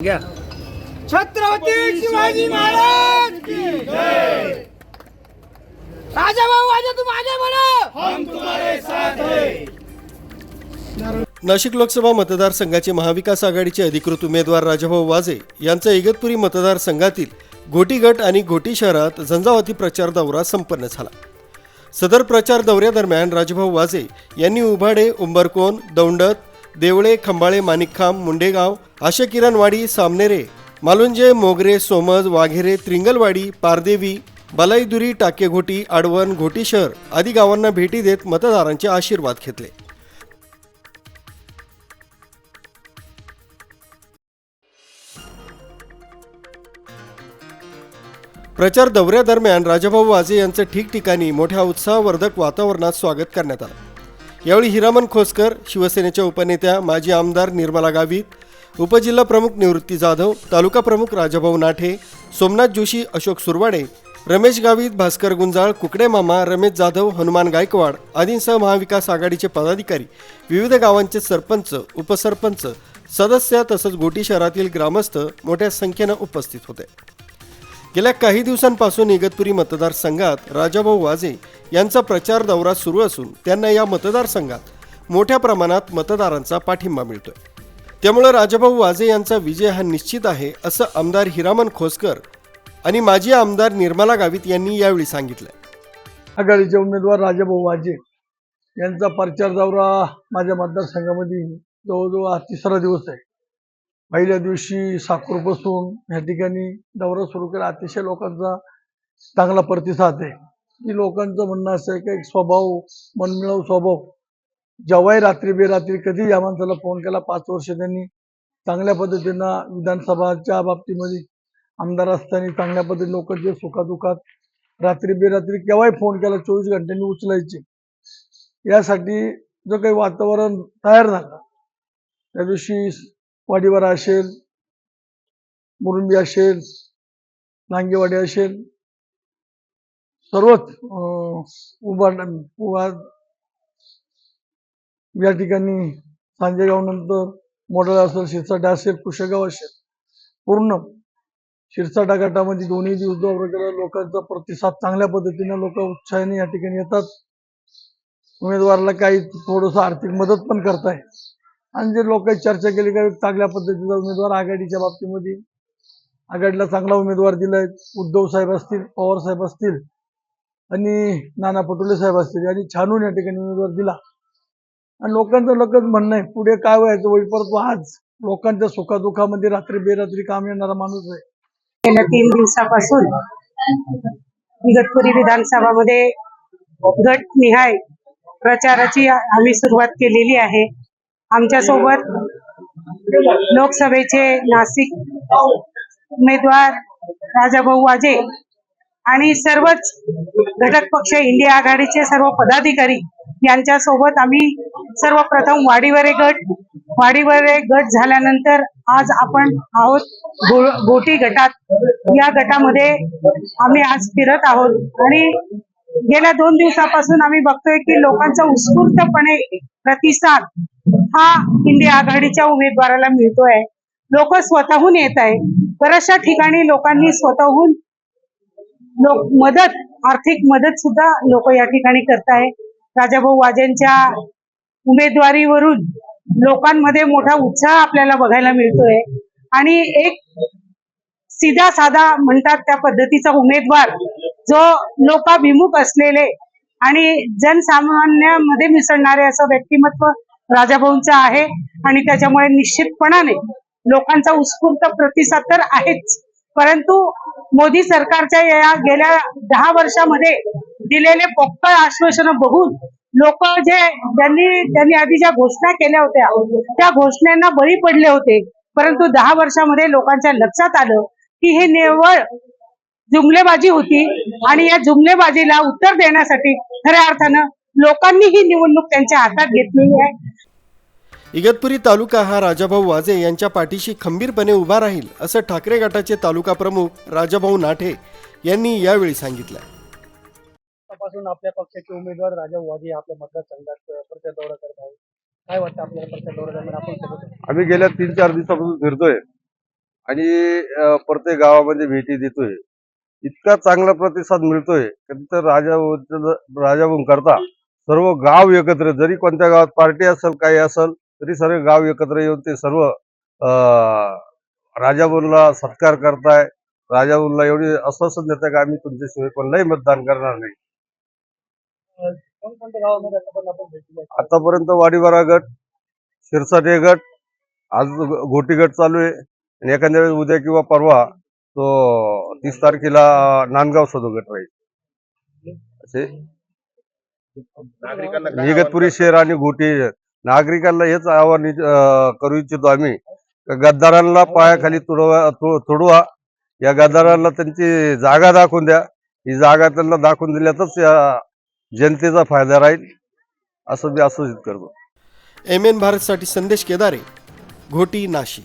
घ्या. छत्रपती शिवाजी महाराज की जय. राजा भाऊ आजा तुम आगे बढ़ो हम तुम्हारे साथ हैं. नाशिक लोकसभा मतदारसंघाचे महाविकास आघाडीचे अधिकृत उमेदवार राजाभाऊ वाजे यांचा इगतपुरी मतदारसंघातील घोटी गट आणि घोटी शहरात झंझावाती प्रचार दौरा संपन्न झाला. सदर प्रचार दौऱ्यादरम्यान राजाभाऊ वाजे यांनी उभाडे उंबरकोन दौंडत देवळे खंबाळे माणिकखांब मुंडेगाव आशे किरणवाडी सामनेरे मालुंजे मोगरे सोमज वाघेरे त्रिंगलवाडी पारदेवी बलाईदुरी टाकेघोटी आडवण घोटी शहर आदी गावांना भेटी देत मतदारांचे आशीर्वाद घेतले. प्रचार दौऱ्यादरम्यान राजाभाऊ वाजे यांचं ठिकठिकाणी मोठ्या उत्साहवर्धक वातावरणात स्वागत करण्यात आलं. यावेळी हिरामन खोसकर शिवसेनेच्या उपनेत्या माजी आमदार निर्मला गावित उपजिल्हा प्रमुख निवृत्ती जाधव तालुका प्रमुख राजाभाऊ नाठे सोमनाथ जोशी अशोक सुरवाडे रमेश गावित भास्कर गुंजाळ कुकडे मामा रमेश जाधव हनुमान गायकवाड आदींसह महाविकास आघाडीचे पदाधिकारी विविध गावांचे सरपंच उपसरपंच सदस्य तसंच गोटी शहरातील ग्रामस्थ मोठ्या संख्येनं उपस्थित होते. गेल्या काही दिवसांपासून इगतपुरी मतदारसंघात राजाभाऊ वाजे यांचा प्रचार दौरा सुरू असून त्यांना या मतदारसंघात मोठ्या प्रमाणात मतदारांचा पाठिंबा मिळतोय. त्यामुळे राजाभाऊ वाजे यांचा विजय हा निश्चित आहे असं आमदार हिरामन खोसकर आणि माजी आमदार निर्मला गावित यांनी यावेळी सांगितलं आघाडीचे उमेदवार राजाभाऊ वाजे यांचा प्रचार दौरा माझ्या मतदारसंघामध्ये जवळजवळ आज तिसरा दिवस आहे. पहिल्या दिवशी साखरपासून या ठिकाणी दौरा सुरू केला. अतिशय लोकांचा चांगला प्रतिसाद आहे. की लोकांचं म्हणणं असं आहे की एक स्वभाव मनमिळावू स्वभाव. जेव्हाही रात्री बेरात्री कधी या माणसाला फोन केला पाच वर्ष त्यांनी चांगल्या पद्धतीनं विधानसभाच्या बाबतीमध्ये आमदार असताना चांगल्या पद्धतीने जे सुखादुखात रात्री बेरात्री केव्हाही फोन केला चोवीस घंट्यांनी उचलायचे. यासाठी जो काही वातावरण तयार झालं त्या दिवशी वाडीवाडा असेल मुरुंबी असेल नांगेवाडी असेल सर्वच उभा उभा या ठिकाणी सांजेगाव नंतर असेल शिरसाटा असेल कुशेगाव असेल पूर्ण शिरसाटा गटामध्ये दोन्ही दिवस दौरा लोकांचा प्रतिसाद चांगल्या पद्धतीने लोक उत्साहाने या ठिकाणी येतात. उमेदवाराला काही थोडंसं आर्थिक मदत पण करताय आणि जे लोक चर्चा केली का चांगल्या पद्धतीचा उमेदवार आघाडीच्या बाबतीमध्ये आघाडीला चांगला उमेदवार दिलाय. उद्धव साहेब असतील पवार साहेब असतील आणि नाना पटोले साहेब असतील यांनी छानून या ठिकाणी उमेदवार दिला. आणि लोकांचं लोकच म्हणणं आहे पुढे काय व्हायचं होईल परंतु आज लोकांच्या सुखादुखामध्ये रात्री बेरात्री काम येणारा माणूस आहे. गेल्या तीन दिवसापासून इगतपुरी विधानसभामध्ये गट निहाय प्रचाराची आम्ही सुरुवात केलेली आहे. आमच्यासोबत लोकसभेचे नाशिक उमेदवार राजाभाऊ वाजे आणि सर्वच घटक पक्ष इंडिया आघाडीचे सर्व पदाधिकारी यांच्या सोबत आम्ही सर्वप्रथम वाडीवरे गट वाडीवरे गट झाल्यानंतर आज आपण आहोत गोटी गटात. या गटामध्ये आम्ही आज फिरत आहोत आणि गेल्या दोन दिवसापासून आम्ही बघतोय की लोकांचा उत्स्फूर्तपणे प्रतिसाद हा इंडिया आघाडीच्या उमेदवाराला मिळतोय. लोक स्वतःहून येत आहे बऱ्याचशा ठिकाणी लोकांनी स्वतःहून लोक मदत आर्थिक मदत सुद्धा लोक या ठिकाणी करताय. राजाभाऊ वाजेंच्या उमेदवारीवरून लोकांमध्ये मोठा उत्साह आपल्याला बघायला मिळतोय. आणि एक सीधा साधा म्हणतात त्या पद्धतीचा उमेदवार जो लोकाभिमुख असलेले आणि जनसामान्यामध्ये मिसळणारे असं व्यक्तिमत्व राजाभाऊंचा आहे आणि त्याच्यामुळे निश्चितपणाने लोकांचा उत्स्फूर्त प्रतिसाद तर आहेच. परंतु मोदी सरकारच्या या गेल्या दहा वर्षामध्ये दिलेले पोक्कळ आश्वासनं बघून लोक जे ज्यांनी त्यांनी आधी ज्या घोषणा केल्या होत्या त्या घोषणांना बळी पडले होते. परंतु दहा वर्षामध्ये लोकांच्या लक्षात आलं की हे निव्वळ जुमलेबाजी होती आणि या जुमलेबाजीला उत्तर देण्यासाठी खऱ्या अर्थानं लोकांनी ही निवडणूक त्यांच्या हातात घेतलेली आहे. इगतपुरी तालुका हा राजाभाऊ वाजे यांच्या पाठीशी खंबीरपणे उभा राहील असं ठाकरे गटाचे तालुका प्रमुख राजाभाऊ नाठे यांनी यावेळी सांगितलं. पासून आपल्या पक्षाचे उमेदवार राजा वाजे आपल्या मतदारसंघात प्रचार दौरा करत आहे काय वाटतं आपल्याला प्रचार दौरा दरम्यान आपण सोबत आम्ही गेल्या तीन चार दिवसापासून फिरतोय आणि अं, प्रत्येक गावामध्ये भेटी देतोय. इतका चांगला प्रतिसाद मिळतोय की तिथं राजा राजाभाऊ करता सर्व गाव एकत्र जरी कोणत्या गावात पार्टी असेल काही असेल तरी सर्व गाव एकत्र येऊन ते सर्व राजाबुलला सत्कार करताय. राजाबुलला एवढी आश्वासन देताय का आम्ही तुमच्याशिवाय कोणालाही मतदान करणार नाही. आतापर्यंत वाडीवारा गट शिरसाटे गट आज घोटी गट चालू आहे. आणि एखाद्या वेळेस उद्या किंवा परवा तो तीस तारखेला नांदगाव सदो गट राहील. असे? इगतपुरी शहर आणि घोटी नागरिकांना हेच आवाहन करू इच्छितो आम्ही. गद्दारांना पायाखाली तुडवा तु- तुडवा. या गद्दारांना त्यांची जागा दाखवून द्या. ही जागा त्यांना दाखवून दिल्यातच या जनतेचा फायदा राहील असं मी आश्वासित करतो. एम एन भारतसाठी संदेश केदारे घोटी नाशिक.